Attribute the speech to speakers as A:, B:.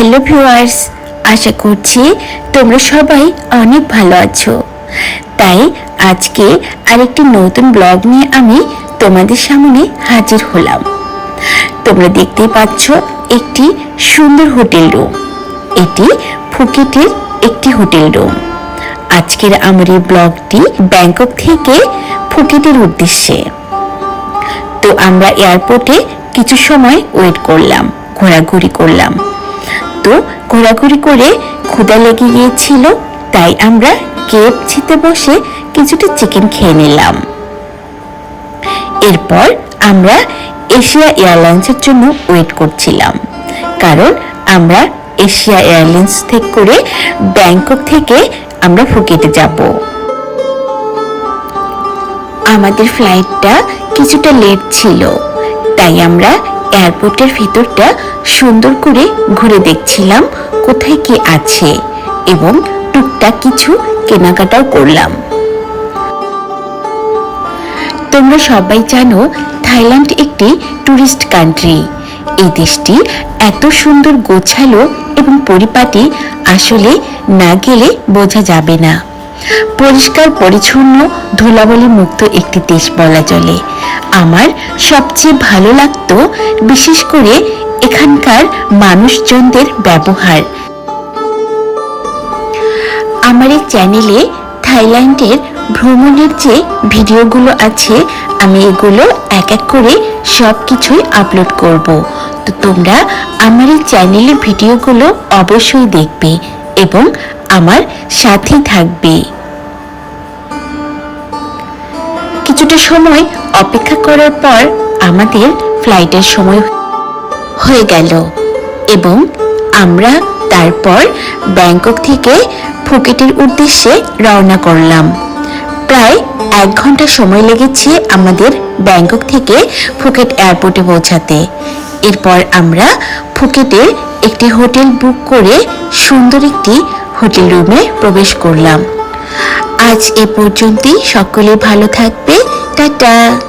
A: Hello viewers, আশা করছি তোমরা সবাই অনেক ভালো আছো। তাই আজকে আরেকটি নতুন ব্লগ নিয়ে আমি তোমাদের সামনে হাজির হলাম। তোমরা দেখতেই পাচ্ছ একটি সুন্দর হোটেল রুম। এটি ফুকেটের একটি হোটেল রুম। আজকের আমার এই ব্লগটি ব্যাংকক থেকে ফুকেটের উদ্দেশ্যে। তো আমরা এয়ারপোর্টে কিছু সময় ওয়েট করলাম, ঘোরাঘুরি করলাম। তো ঘোরাঘুরি করে ক্ষুধা লেগে গিয়েছিল, তাই আমরা কেএফসিতে বসে কিছুটা চিকেন খেয়ে নিলাম। এরপর আমরা এশিয়া এয়ারলাইন্সের জন্য ওয়েট করছিলাম, কারণ আমরা এশিয়া এয়ারলাইন্স থেকে করে ব্যাংকক থেকে আমরা ফুকেটে যাব। আমাদের ফ্লাইটটা কিছুটা লেট ছিল, তাই আমরা এয়ারপোর্টের ভিতরটা সুন্দর করে ঘুরে দেখছিলাম কোথায় কি আছে এবং টুকটাক কিছু কেনাকাটাও করলাম। তোমরা সবাই জানো, থাইল্যান্ড একটি টুরিস্ট কান্ট্রি। এই দেশটি এত সুন্দর গোছালো এবং পরিপাটি আসলে না গেলে বোঝা যাবে না। পরিষ্কার, পরিচ্ছন্ন ধুলাবলি মুক্ত একটি দেশ বলা চলে। আমার সবচেয়ে ভালো লাগতো বিশেষ করে এখানকার মানুষজনদের ব্যবহার। আমার এই চ্যানেলে থাইল্যান্ডের ভ্রমণের যে ভিডিওগুলো আছে, আমি এগুলো এক এক করে সব কিছুই আপলোড করব। তো তোমরা আমার এই চ্যানেলের ভিডিওগুলো অবশ্যই দেখবে এবং আমার সাথে থাকবে। কিছুটা সময় অপেক্ষা করার পর আমাদের ফ্লাইটের সময় হয়ে গেল। এবং আমরা তারপর ব্যাংকক থেকে ফুকেটের উদ্দেশ্যে রওনা করলাম। প্রায় এক ঘণ্টা সময় লেগেছে আমাদের ব্যাংকক থেকে ফুকেট এয়ারপোর্টে পৌঁছাতে। এরপর আমরা ফুকেটের একটি হোটেল বুক করে সুন্দর একটি হোটেল রুমে প্রবেশ করলাম। আজ এ পর্যন্তই। সকলে ভালো থাকবে। টাটা।